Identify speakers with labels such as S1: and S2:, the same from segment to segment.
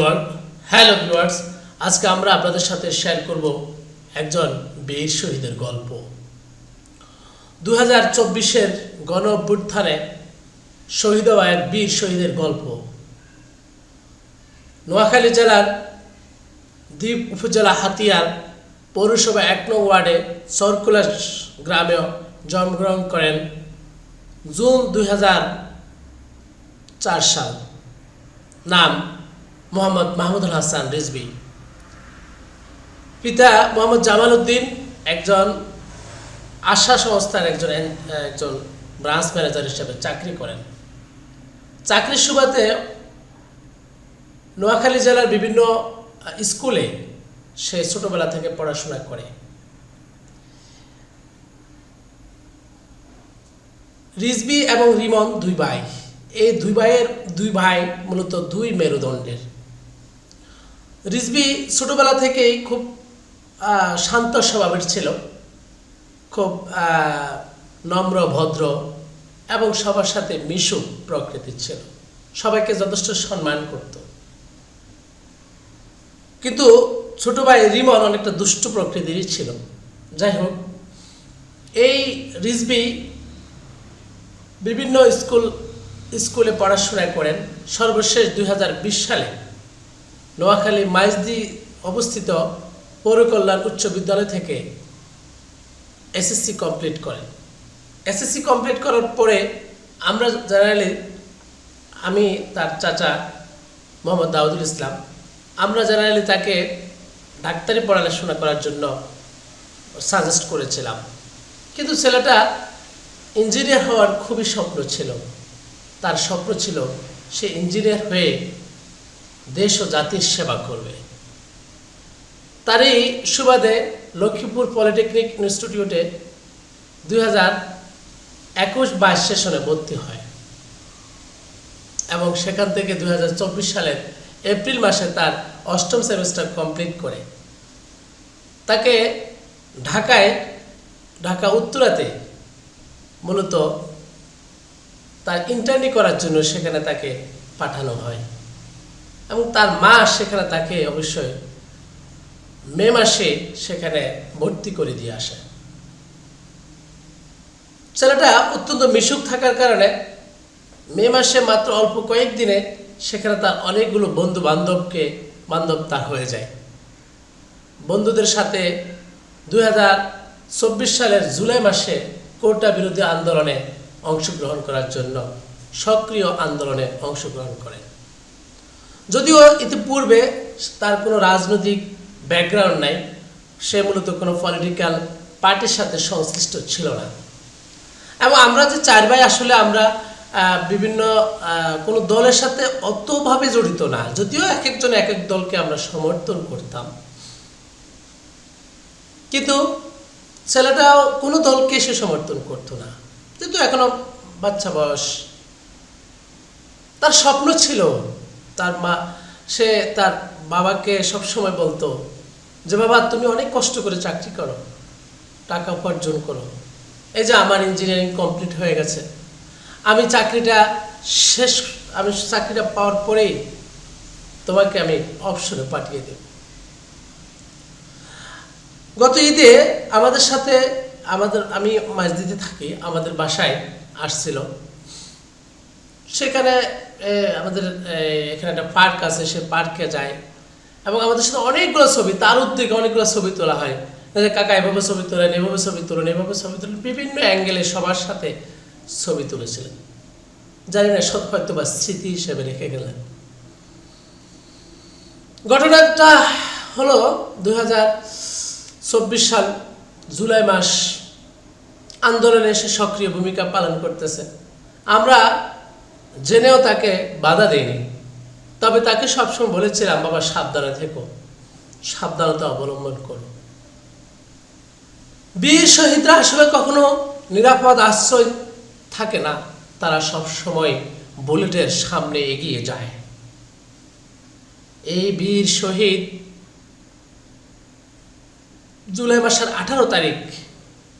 S1: Everyone hello viewers আজকে আমরা আপনাদের সাথে শেয়ার করব একজন বীর শহীদের গল্প। দু হাজার চব্বিশের গণ শহীদ হওয়া বীর শহীদের গল্প। নোয়াখালী জেলার দ্বীপ উপজেলা হাতিয়ার পৌরসভা এক নং ওয়ার্ডে সরকুলার গ্রামে জন্মগ্রহণ করেন জুন দুই হাজার চার সাল। নাম মোহাম্মদ মাহমুদুল হাসান রিজবি পিতা মোহাম্মদ জামাল উদ্দিন একজন আশা সংস্থার একজন একজন ব্রাঞ্চ ম্যানেজার হিসেবে চাকরি করেন। চাকরির সুবাদে নোয়াখালী জেলার বিভিন্ন স্কুলে সে ছোটবেলা থেকে পড়াশোনা করে। রিজবি এবং রিমন দুই ভাই। এই দুই ভাইয়ের, দুই ভাই মূলত দুই মেরুদণ্ডের। রিজবি ছোটবেলা থেকেই খুব শান্ত স্বভাবের ছিল। খুব নম্র, ভদ্র এবং সবার সাথে মিশুক প্রকৃতির ছিল। সবাইকে যথেষ্ট সম্মান করত। কিন্তু ছোট ভাই রিমন অনেকটা দুষ্ট প্রকৃতিরই ছিল। যাই হোক, এই রিজবি বিভিন্ন স্কুল, স্কুলে পড়াশোনা করেন। সর্বশেষ দু হাজার বিশ সালে নোয়াখালী মাইজদি অবস্থিত পৌরকল্যাণ উচ্চ বিদ্যালয় থেকে এসএসসি কমপ্লিট করেন। এসএসসি কমপ্লিট করার পরে আমরা জেনারেলি আমি তার চাচা মোহাম্মদ দাউদুল ইসলাম, আমরা জেনারেলি তাকে ডাক্তারি পড়াশোনা করার জন্য সাজেস্ট করেছিলাম। কিন্তু ছেলেটা ইঞ্জিনিয়ার হওয়ার খুবই স্বপ্ন ছিল। তার স্বপ্ন ছিল সে ইঞ্জিনিয়ার হয়ে দেশ ও জাতির সেবা করবে। তারই সুবাদে লক্ষ্মীপুর পলিটেকনিক ইনস্টিটিউটে দুই হাজার একুশ বাইশ সেশনে ভর্তি হয় এবং সেখান থেকে দুই সালের এপ্রিল মাসে তার অষ্টম সেমিস্টার কমপ্লিট করে। তাকে ঢাকায়, ঢাকা উত্তরাতে মূলত তার ইন্টার্নি করার জন্য সেখানে তাকে পাঠানো হয়। এবং তার মা সেখানে তাকে অবশ্যই মে মাসে সেখানে ভর্তি করে দিয়ে আসে। ছেলেটা অত্যন্ত মিশুক থাকার কারণে মে মাসে মাত্র অল্প কয়েকদিনে সেখানে তার অনেকগুলো বন্ধু বান্ধবকে বান্ধব তার হয়ে যায়। বন্ধুদের সাথে দু হাজার চব্বিশ সালের জুলাই মাসে কোটা বিরোধী আন্দোলনে অংশগ্রহণ করার জন্য সক্রিয় আন্দোলনে অংশগ্রহণ করেন। যদিও ইতিপূর্বে তার কোনো রাজনৈতিক ব্যাকগ্রাউন্ড নাই, সে মূলত কোনো পলিটিক্যাল পার্টির সাথে সংশ্লিষ্ট ছিল না। এবং আমরা যে চার ভাই আসলে আমরা বিভিন্ন কোনো দলের সাথে অতভাবে জড়িত না, যদিও এক একজন এক এক দলকে আমরা সমর্থন করতাম। কিন্তু ছেলেটাও কোনো দলকে সে সমর্থন করতো না। কিন্তু এখনও বাচ্চা বয়স, তার স্বপ্ন ছিল তার মা, সে তার বাবাকে সব সময় বলতো যে, বাবা, তুমি অনেক কষ্ট করে চাকরি করো, টাকা উপার্জন করো। এই যে আমার ইঞ্জিনিয়ারিং কমপ্লিট হয়ে গেছে। আমি চাকরিটা শেষ, আমি চাকরিটা পাওয়ার পরেই তোমাকে আমি অপশনে পাঠিয়ে দেব। গত ঈদে আমাদের সাথে, আমাদের, আমি মাঝদিতে থাকি, আমাদের বাসায় আসছিল। সেখানে আমাদের এখানে একটা পার্ক আছে, সে পার্কে যায়। এবং আমাদের সাথে অনেকগুলো ছবি, তার উদ্যোগে অনেকগুলো ছবি তোলা হয়। কাকা এভাবে ছবি তোলেন, এভাবে ছবি তোলেন, এভাবে ছবি তোলেন, বিভিন্ন অ্যাঙ্গেলে সবার সাথে ছবি তুলেছিলেন। জানি না সব হয়তো বা স্মৃতি হিসেবে রেখে গেলেন। ঘটনাটা হলো চব্বিশ সাল, জুলাই মাস, আন্দোলনে সে সক্রিয় ভূমিকা পালন করতেছে। আমরা জেনেও তাকে বাধা দেয়নি। তবে তাকে সবসময় বলেছিলাম, বাবা, সাবধানে থেকো। সাবধানতা অবলম্বন করো। বীর শহীদরা আসলে কখনো নিরাপদ আশ্রয় থাকে না। তারা সব সময় বুলেটের সামনে এগিয়ে যায়। এই বীর শহীদ জুলাই মাসের আঠারো তারিখ,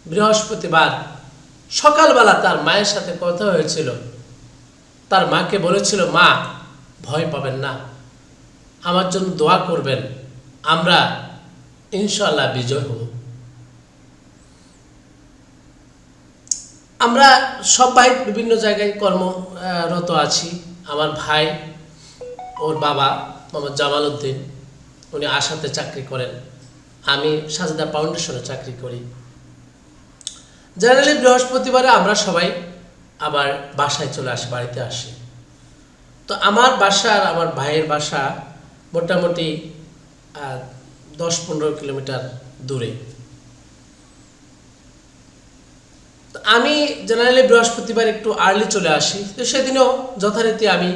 S1: বৃহস্পতিবার সকালবেলা তার মায়ের সাথে কথা হয়েছিল। তার মাকে বলেছিল, মা, ভয় পাবেন না। আমার জন্য দোয়া করবেন। আমরা ইনশাল্লাহ বিজয় হব। আমরা সবাই বিভিন্ন জায়গায় কর্মরত আছি। আমার ভাই, ওর বাবা, মোহাম্মদ জামাল উদ্দিন, উনি আশাতে চাকরি করেন। আমি সাজদা ফাউন্ডেশনে চাকরি করি। জেনারেলি বৃহস্পতিবারে আমরা সবাই আবার বাসায় চলে আসি, বাড়িতে আসি। তো আমার বাসা আর আমার ভাইয়ের বাসা মোটামুটি দশ পনেরো কিলোমিটার দূরে। তো আমি জেনারেলি বৃহস্পতিবার একটু আর্লি চলে আসি, তো সেদিনও যথারীতি আমি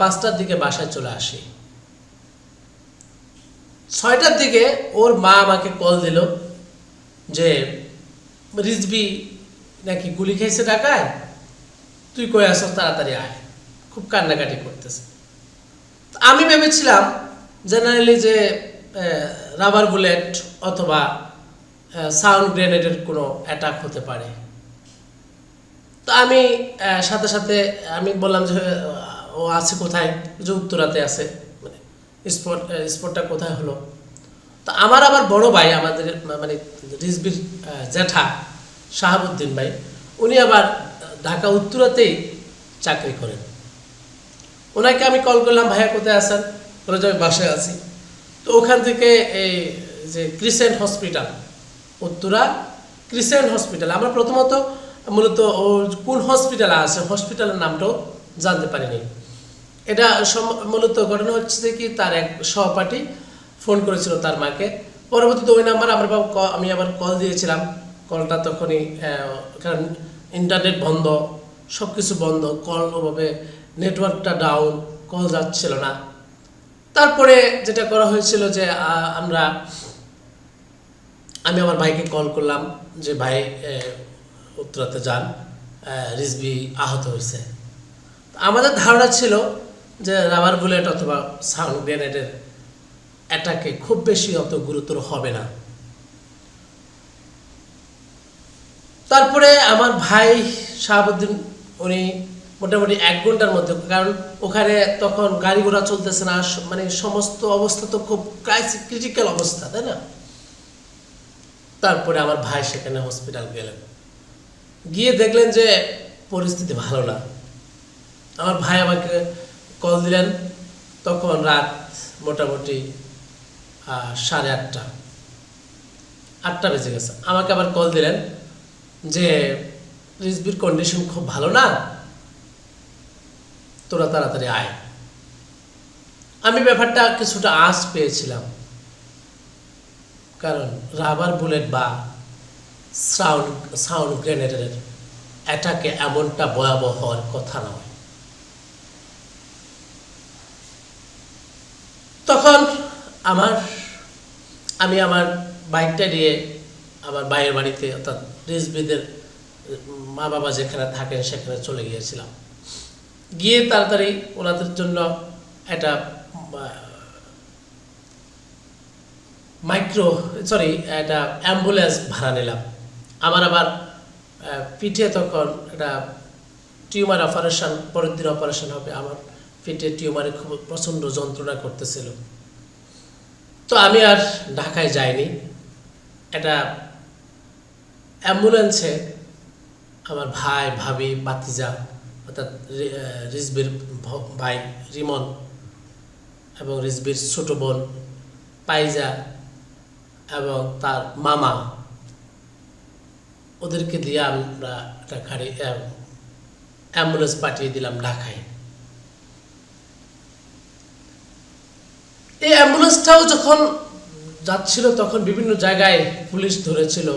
S1: পাঁচটার দিকে বাসায় চলে আসি। ছয়টার দিকে ওর মা আমাকে কল দিল যে রিজবি নাকি গুলি খেয়েছে ঢাকায়? তুই কই আসো তাড়াতাড়ি আয়। খুব কান্নাকাটি করতেছে। আমি ভেবেছিলাম জেনারেলি যে রাবার বুলেট অথবা সাউন্ড গ্রেনেডের কোনো অ্যাটাক হতে পারে। তো আমি সাথে সাথে আমি বললাম যে, ও আছে কোথায়? যে উত্তরাতে আছে। মানে স্পট স্পটটা কোথায় হলো? তো আমার আবার বড় ভাই, আমাদের মানে রিজবির জ্যাঠা, শাহাবুদ্দিন ভাই, উনি আবার ঢাকা উত্তরাতেই চাকরি করেন। ওনাকে আমি কল করলাম, ভাইয়া, কোথায় আছেন? বলে, যে আমি বাসায় আছি। তো ওখান থেকে এই যে Crescent hospital Uttara Crescent hospital আমরা প্রথমত মূলত ও কোন হসপিটালে আছে হসপিটালের নামটাও জানতে পারিনি। এটা মূলত ঘটনা হচ্ছে কি, তার এক সহপাঠী ফোন করেছিল তার মাকে। পরবর্তীতে ওই নাম্বার আমার আমি আবার কল দিয়েছিলাম। কলটা তখনই কারণ ইন্টারনেট বন্ধ সব কিছু বন্ধ কল ওভাবে নেটওয়ার্কটা ডাউন কল যাচ্ছিল না। তারপরে যেটা করা হয়েছিল যে আমরা, আমি আমার ভাইকে কল করলাম যে, ভাই উত্তরাতে যান। রিজবি আহত হয়েছে। আমাদের ধারণা ছিল যে রাবার বুলেট অথবা সাউন্ড গ্রেনেডের অ্যাটাকে খুব বেশি অত গুরুতর হবে না। তারপরে আমার ভাই শাহাবুদ্দিন, উনি মোটামুটি এক ঘণ্টার মধ্যে, কারণ ওখানে তখন গাড়ি ঘোড়া চলতেছে না মানে সমস্ত অবস্থা তো খুব ক্রিটিক্যাল অবস্থা, তাই না? তারপরে আমার ভাই সেখানে হসপিটাল গেলেন। গিয়ে দেখলেন যে পরিস্থিতি ভালো না। আমার ভাই আমাকে কল দিলেন, তখন রাত মোটামুটি সাড়ে আটটা আটটা বেজে গেছে। আমাকে আবার কল দিলেন যে রিজবির কন্ডিশন খুব ভালো না, তোরা তাড়াতাড়ি আয়। আমি ব্যাপারটা কিছুটা আঁচ পেয়েছিলাম। কারণ রাবার বুলেট বা সাউন্ড সাউন্ড গ্রেনেডের অ্যাটাকে এমনটা ভয়াবহ হওয়ার কথা নয়। তখন আমার, আমি আমার বাইকটা নিয়ে আমার বাইরের বাড়িতে অর্থাৎ রিজবিদের মা বাবা যেখানে থাকেন সেখানে চলে গিয়েছিলাম। গিয়ে তাড়াতাড়ি ওনাদের জন্য একটা মাইক্রো সরি একটা অ্যাম্বুলেন্স ভাড়া নিলাম। আমার আবার পিঠে তখন একটা টিউমার অপারেশন পরের দিন অপারেশন হবে। আমার পিঠে টিউমারে খুব প্রচণ্ড যন্ত্রণা করতেছিল। তো আমি আর ঢাকায় যাইনি। একটা অ্যাম্বুলেন্সে আমার ভাই, ভাবি বাতিজা অর্থাৎ রিজবির ভাই রিমন এবং রিজবির ছোট বোন পাইজা এবং তার মামা, ওদেরকে দিয়ে আমরা একটা গাড়ি অ্যাম্বুলেন্স পাঠিয়ে দিলাম ঢাকায়। এই অ্যাম্বুলেন্সটাও যখন যাচ্ছিল তখন বিভিন্ন জায়গায় পুলিশ ধরেছিল।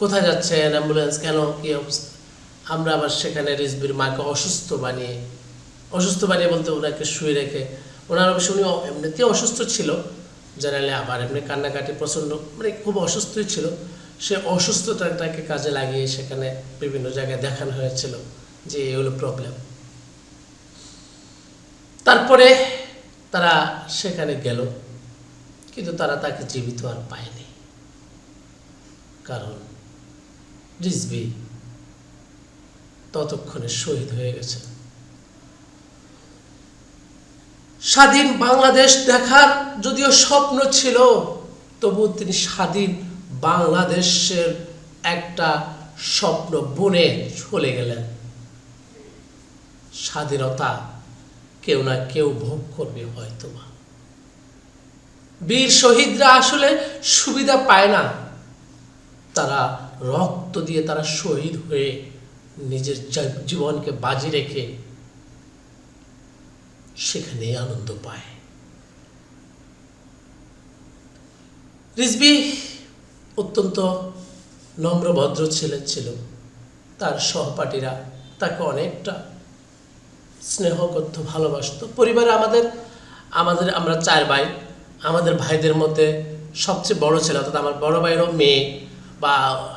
S1: কোথায় যাচ্ছেন? অ্যাম্বুলেন্স কেন? কি অবস্থা? আমরা আবার সেখানে রিজবির মাকে অসুস্থ বানিয়ে অসুস্থ বানিয়ে বলতে ওনাকে শুয়ে রেখে, ওনার অবশ্য উনি এমনিতেই অসুস্থ ছিল জেনারেলি আবার এমনি কান্নাকাটি প্রচণ্ড মানে খুব অসুস্থই ছিল। সে অসুস্থতাটাকে কাজে লাগিয়ে সেখানে বিভিন্ন জায়গায় দেখানো হয়েছিল যে এই হলো প্রবলেম তারপরে তারা সেখানে গেল, কিন্তু তারা তাকে জীবিত আর পায়নি। কারণ রিজবি ততক্ষণে শহীদ হয়ে গেছে। স্বাধীন বাংলাদেশ দেখার যদিও স্বপ্ন ছিল তবু তিনি স্বাধীন বাংলাদেশের একটা স্বপ্ন বুনে চলে গেলেন। স্বাধীনতা কেউ না কেউ ভোগ করবে হয়তো বা। বীর শহীদরা আসলে সুবিধা পায় না। তারা রক্ত দিয়ে তারা শহীদ হয়ে নিজের জীবনকে বাজি রেখে সেখানে আনন্দ পায়। রিজবি অত্যন্ত নম্র ভদ্র ছেলে ছিল। তার সহপাঠীরা তাকে অনেকটা স্নেহ করতো, ভালোবাসতো। পরিবারে আমাদের আমাদের আমরা চার ভাই, আমাদের ভাইদের মধ্যে সবচেয়ে বড় ছেলে অর্থাৎ আমার বড় ভাইয়েরও মেয়ে। বা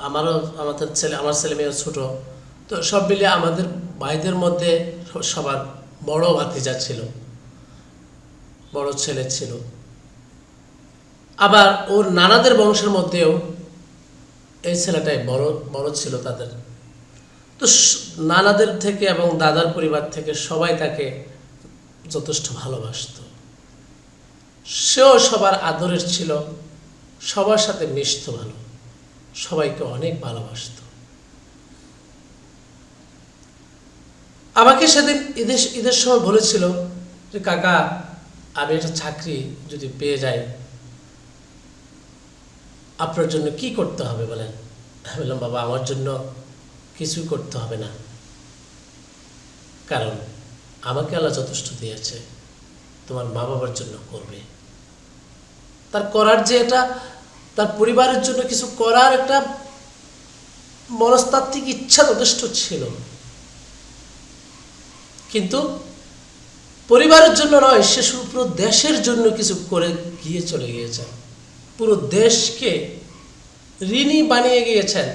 S1: আমারও, আমাদের ছেলে, আমার ছেলে মেয়েও ছোটো। তো সব মিলিয়ে আমাদের ভাইদের মধ্যে সবার বড় ভাতিজা ছিল। বড় ছেলে ছিল। আবার ওর নানাদের বংশের মধ্যেও এই ছেলেটাই বড় বড় ছিল তাদের। তো নানাদের থেকে এবং দাদার পরিবার থেকে সবাই তাকে যথেষ্ট ভালোবাসতো। সেও সবার আদরের ছিল, সবার সাথে মিশত ভালো। সবাইকে অনেক ভালোবাসতো। আমাকে সেদিন ঈদের ঈদের সময় বলেছিল যে, কাকা, আমি একটা চাকরি যদি পেয়ে যাই, আপনার জন্য কি করতে হবে? বলেন। আমি বললাম, বাবা, আমার জন্য কিছুই করতে হবে না। কারণ আমাকে আল্লাহ যথেষ্ট দিয়েছে। তোমার মা বাবার জন্য করবে। তার করার যে এটা তার পরিবারের জন্য কিছু করার একটা মনস্তাত্ত্বিক ইচ্ছা যথেষ্ট ছিল। কিন্তু পরিবারের জন্য নয়, সে শুধু পুরো দেশের জন্য কিছু করে গিয়ে চলে গিয়েছেন পুরো দেশকে ঋণী বানিয়ে গিয়েছেন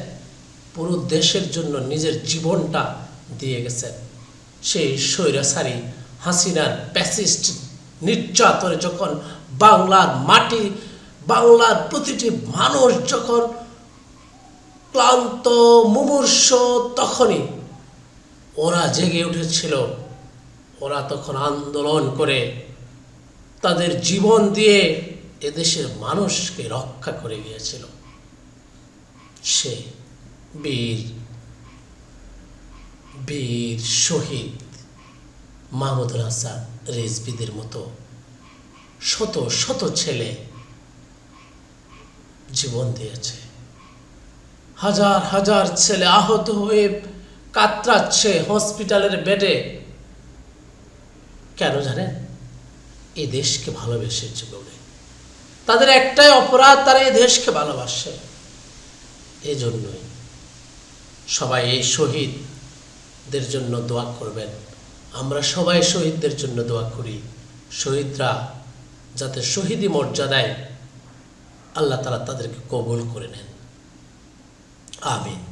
S1: পুরো দেশের জন্য নিজের জীবনটা দিয়ে গেছেন সেই স্বৈরাচারী হাসিনার প্যাসিস্ট নির্যাতনে যখন বাংলার মাটি বাংলার প্রতিটি মানুষ যখন ক্লান্ত, মুমূর্ষ, তখনই ওরা জেগে উঠেছিল। ওরা তখন আন্দোলন করে তাদের জীবন দিয়ে এদেশের মানুষকে রক্ষা করে গিয়েছিল। সে বীর বীর শহীদ মাহমুদুল হাসান রেজবিদের মতো শত শত ছেলে জীবন দিয়েছে। হাজার হাজার ছেলে আহত হয়ে কাতরাচ্ছে হসপিটালের বেডে। কেন জানেন? এই দেশকে ভালোবেসেছে বলে তাদের একটাই অপরাধ, তারা এই দেশকে ভালোবাসে। এই জন্যই সবাই এই শহীদদের জন্য দোয়া করবেন। আমরা সবাই শহীদদের জন্য দোয়া করি। শহীদরা যাতে শহীদি মর্যাদায় আল্লাহ তালা তাদেরকে কবুল করে নেন। আমিন।